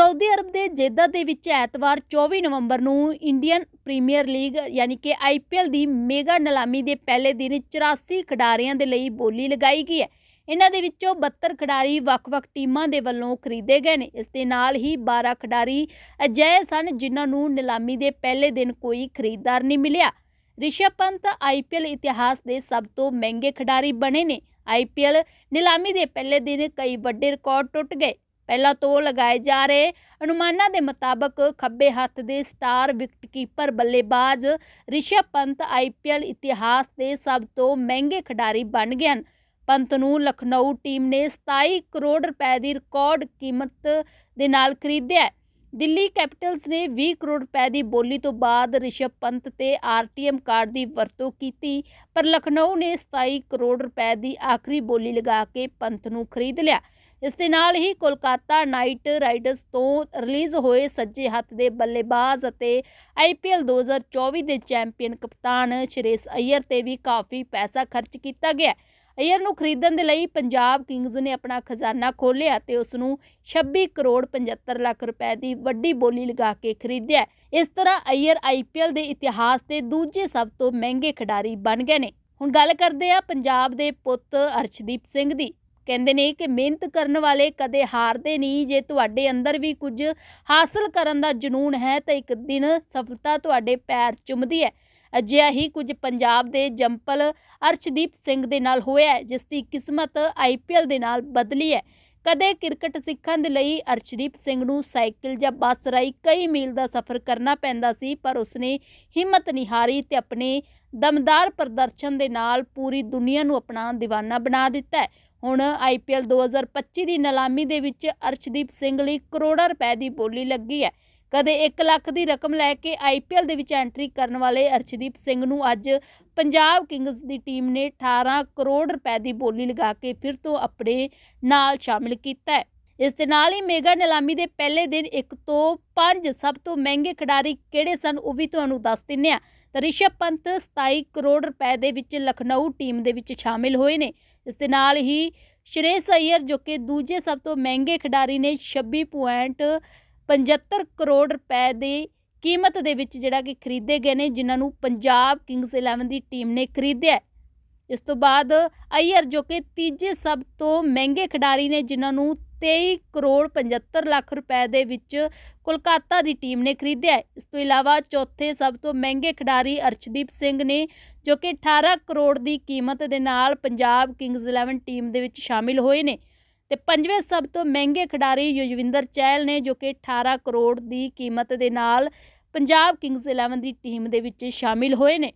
Saudi Arab ਦੇ ਜੇਦਾ ਦੇ ਵਿੱਚ ਐਤਵਾਰ 24 ਨਵੰਬਰ ਨੂੰ ਇੰਡੀਅਨ ਪ੍ਰੀਮੀਅਰ ਲੀਗ ਯਾਨੀ ਕਿ ਆਈਪੀਐਲ ਦੀ ਮੇਗਾ ਨਿਲਾਮੀ ਦੇ ਪਹਿਲੇ ਦਿਨ 84 ਖਿਡਾਰੀਆਂ ਦੇ ਲਈ ਬੋਲੀ ਲਗਾਈ ਗਈ ਹੈ। ਇਹਨਾਂ ਦੇ ਵਿੱਚੋਂ 72 ਖਿਡਾਰੀ ਵੱਖ-ਵੱਖ ਟੀਮਾਂ ਦੇ ਵੱਲੋਂ ਖਰੀਦੇ ਗਏ ਨੇ। ਇਸ ਦੇ ਨਾਲ ਹੀ 12 ਖਿਡਾਰੀ ਅਜਿਹੇ ਸਨ ਜਿਨ੍ਹਾਂ ਨੂੰ ਨਿਲਾਮੀ ਦੇ ਪਹਿਲੇ ਦਿਨ ਕੋਈ ਖਰੀਦਦਾਰ ਨਹੀਂ ਮਿਲਿਆ। ਰਿਸ਼ਭ ਪੰਤ ਆਈਪੀਐਲ ਇਤਿਹਾਸ ਦੇ ਸਭ ਤੋਂ ਮਹਿੰਗੇ ਖਿਡਾਰੀ ਬਣੇ ਨੇ। ਆਈਪੀਐਲ ਨਿਲਾਮੀ ਦੇ ਪਹਿਲੇ ਦਿਨ ਕਈ ਵੱਡੇ ਰਿਕਾਰਡ ਟੁੱਟ ਗਏ। ਪਹਿਲਾਂ ਤੋਂ ਲਗਾਏ ਜਾ ਰਹੇ ਅਨੁਮਾਨਾਂ ਦੇ ਮੁਤਾਬਕ ਖੱਬੇ ਹੱਥ ਦੇ ਸਟਾਰ ਵਿਕਟਕੀਪਰ ਬੱਲੇਬਾਜ਼ ਰਿਸ਼ਭ ਪੰਤ ਆਈਪੀਐਲ ਇਤਿਹਾਸ ਦੇ ਸਭ ਤੋਂ ਮਹਿੰਗੇ ਖਿਡਾਰੀ ਬਣ ਗਏ ਹਨ। ਪੰਤ ਨੂੰ ਲਖਨਊ ਟੀਮ ਨੇ 27 ਕਰੋੜ ਰੁਪਏ ਦੀ ਰਿਕਾਰਡ ਕੀਮਤ ਦੇ ਨਾਲ ਖਰੀਦਿਆ ਦਿੱਲੀ ਕੈਪੀਟਲਸ ਨੇ 20 ਕਰੋੜ ਰੁਪਏ ਦੀ ਬੋਲੀ ਤੋਂ ਬਾਅਦ ਰਿਸ਼ਭ ਪੰਤ ਤੇ ਆਰਟੀਐਮ ਕਾਰਡ ਦੀ ਵਰਤੋਂ ਕੀਤੀ, ਪਰ ਲਖਨਊ ਨੇ 27 ਕਰੋੜ ਰੁਪਏ ਦੀ ਆਖਰੀ ਬੋਲੀ ਲਗਾ ਕੇ ਪੰਤ ਨੂੰ ਖਰੀਦ ਲਿਆ। ਇਸ ਦੇ ਨਾਲ ਹੀ ਕੋਲਕਾਤਾ ਨਾਈਟ ਰਾਈਡਰਸ ਤੋਂ ਰਿਲੀਜ਼ ਹੋਏ ਸੱਜੇ ਹੱਥ ਦੇ ਬੱਲੇਬਾਜ਼ ਅਤੇ ਆਈਪੀਐਲ 2024 ਦੇ ਚੈਂਪੀਅਨ ਕਪਤਾਨ ਸ਼੍ਰੇਸ ਅਈਅਰ ਤੇ ਵੀ ਕਾਫੀ ਪੈਸਾ ਖਰਚ ਕੀਤਾ ਗਿਆ। ਅਈਅਰ ਨੂੰ ਖਰੀਦਣ ਦੇ ਲਈ ਪੰਜਾਬ ਕਿੰਗਜ਼ ਨੇ ਆਪਣਾ ਖਜ਼ਾਨਾ ਖੋਲ੍ਹਿਆ ਤੇ ਉਸ ਨੂੰ 26 ਕਰੋੜ 75 ਲੱਖ ਰੁਪਏ ਦੀ ਵੱਡੀ ਬੋਲੀ ਲਗਾ ਕੇ ਖਰੀਦਿਆ। ਇਸ ਤਰ੍ਹਾਂ ਅਈਅਰ ਆਈਪੀਐਲ ਦੇ ਇਤਿਹਾਸ ਦੇ ਦੂਜੇ ਸਭ ਤੋਂ ਮਹਿੰਗੇ ਖਿਡਾਰੀ ਬਣ ਗਏ ਨੇ। ਹੁਣ ਗੱਲ ਕਰਦੇ ਆ ਪੰਜਾਬ ਦੇ ਪੁੱਤ ਅਰਸ਼ਦੀਪ ਸਿੰਘ ਦੀ। ਕਹਿੰਦੇ ਨੇ ਕਿ ਮਿਹਨਤ ਕਰਨ ਵਾਲੇ ਕਦੇ ਹਾਰਦੇ ਨਹੀਂ, ਜੇ ਤੁਹਾਡੇ ਅੰਦਰ ਵੀ ਕੁਝ ਹਾਸਲ ਕਰਨ ਦਾ ਜਨੂਨ ਹੈ, ਤਾਂ ਇੱਕ ਦਿਨ ਸਫਲਤਾ ਤੁਹਾਡੇ ਪੈਰ ਚੁੰਮਦੀ ਹੈ। ਅਜਿਹਾ ਹੀ ਕੁਝ ਪੰਜਾਬ ਦੇ ਜੰਪਲ ਅਰਸ਼ਦੀਪ ਸਿੰਘ ਦੇ ਨਾਲ ਹੋਇਆ ਜਿਸ ਦੀ ਕਿਸਮਤ ਆਈਪੀਐਲ ਦੇ ਨਾਲ ਬਦਲੀ ਹੈ। ਕਦੇ ਕ੍ਰਿਕਟ ਸਿੱਖਣ ਦੇ ਲਈ ਅਰਸ਼ਦੀਪ ਸਿੰਘ ਨੂੰ ਸਾਈਕਲ ਜਾਂ ਬੱਸ ਰਾਹੀਂ ਕਈ ਮੀਲ ਦਾ ਸਫ਼ਰ ਕਰਨਾ ਪੈਂਦਾ ਸੀ, ਪਰ ਉਸਨੇ ਹਿੰਮਤ ਨਹੀਂ ਹਾਰੀ ਤੇ ਆਪਣੇ ਦਮਦਾਰ ਪ੍ਰਦਰਸ਼ਨ ਦੇ ਨਾਲ ਪੂਰੀ ਦੁਨੀਆ ਨੂੰ ਆਪਣਾ دیਵਾਨਾ ਬਣਾ ਦਿੱਤਾ। ਹੈ ਹੁਣ ਆਈਪੀਐਲ 2025 ਦੀ ਨਿਲਾਮੀ ਦੇ ਵਿੱਚ ਅਰਸ਼ਦੀਪ ਸਿੰਘ ਲਈ ਕਰੋੜਾਂ ਰੁਪਏ ਦੀ ਬੋਲੀ ਲੱਗੀ ਹੈ। ਕਦੇ 1 ਲੱਖ ਦੀ ਰਕਮ ਲੈ ਕੇ ਆਈਪੀਐਲ ਦੇ ਵਿੱਚ ਐਂਟਰੀ ਕਰਨ ਵਾਲੇ ਅਰਸ਼ਦੀਪ ਸਿੰਘ ਨੂੰ ਅੱਜ ਪੰਜਾਬ ਕਿੰਗਜ਼ ਦੀ ਟੀਮ ਨੇ 18 ਕਰੋੜ ਰੁਪਏ ਦੀ ਬੋਲੀ ਲਗਾ ਕੇ ਫਿਰ ਤੋਂ ਆਪਣੇ ਨਾਲ ਸ਼ਾਮਿਲ ਕੀਤਾ ਹੈ। ਇਸ ਦੇ ਨਾਲ ਹੀ ਮੇਗਾ ਨਿਲਾਮੀ ਦੇ ਪਹਿਲੇ ਦਿਨ ਇੱਕ ਤੋਂ 5 ਸਭ ਤੋਂ ਮਹਿੰਗੇ ਖਿਡਾਰੀ ਕਿਹੜੇ ਸਨ ਉਹ ਵੀ ਤੁਹਾਨੂੰ ਦੱਸ ਦਿੰਨੇ ਆ ਤਾਂ ਰਿਸ਼ਭ ਪੰਤ 27 ਕਰੋੜ ਰੁਪਏ ਦੇ ਵਿੱਚ ਲਖਨਊ ਟੀਮ ਦੇ ਵਿੱਚ ਸ਼ਾਮਿਲ ਹੋਏ ਨੇ। ਇਸ ਦੇ ਨਾਲ ਹੀ ਸ਼੍ਰੇਸ ਅਈਅਰ ਜੋ ਕਿ ਦੂਜੇ ਸਭ ਤੋਂ ਮਹਿੰਗੇ ਖਿਡਾਰੀ ਨੇ 26.75 ਕਰੋੜ ਰੁਪਏ ਦੀ ਕੀਮਤ ਦੇ ਵਿੱਚ ਜਿਹੜਾ ਕਿ ਖਰੀਦੇ ਗਏ ਨੇ, ਜਿਨ੍ਹਾਂ ਨੂੰ ਪੰਜਾਬ ਕਿੰਗਸ 11 ਦੀ ਟੀਮ ਨੇ ਖਰੀਦਿਆ ਇਸ ਤੋਂ ਬਾਅਦ ਅਈਅਰ ਜੋ ਕਿ ਤੀਜੇ ਸਭ ਤੋਂ ਮਹਿੰਗੇ ਖਿਡਾਰੀ ਨੇ, ਜਿਨ੍ਹਾਂ ਨੂੰ 23 ਕਰੋੜ 75 ਲੱਖ ਰੁਪਏ ਦੇ ਵਿੱਚ ਕੋਲਕਾਤਾ ਦੀ ਟੀਮ ਨੇ ਖਰੀਦਿਆ ਇਸ ਤੋਂ ਇਲਾਵਾ ਚੌਥੇ ਸਭ ਤੋਂ ਮਹਿੰਗੇ ਖਿਡਾਰੀ ਅਰਸ਼ਦੀਪ ਸਿੰਘ ਨੇ, ਜੋ ਕਿ 18 ਕਰੋੜ ਦੀ ਕੀਮਤ ਦੇ ਨਾਲ ਪੰਜਾਬ ਕਿੰਗਸ 11 ਟੀਮ ਦੇ ਵਿੱਚ ਸ਼ਾਮਿਲ ਹੋਏ ਨੇ। ਤੇ ਪੰਜਵੇਂ ਸਭ ਤੋਂ ਮਹਿੰਗੇ ਖਿਡਾਰੀ ਯੁਜਵਿੰਦਰ ਚਹਿਲ ਨੇ, ਜੋ ਕਿ 18 ਕਰੋੜ ਦੀ ਕੀਮਤ ਦੇ ਨਾਲ ਪੰਜਾਬ ਕਿੰਗਸ 11 ਦੀ ਟੀਮ ਦੇ ਵਿੱਚ ਸ਼ਾਮਿਲ ਹੋਏ ਨੇ।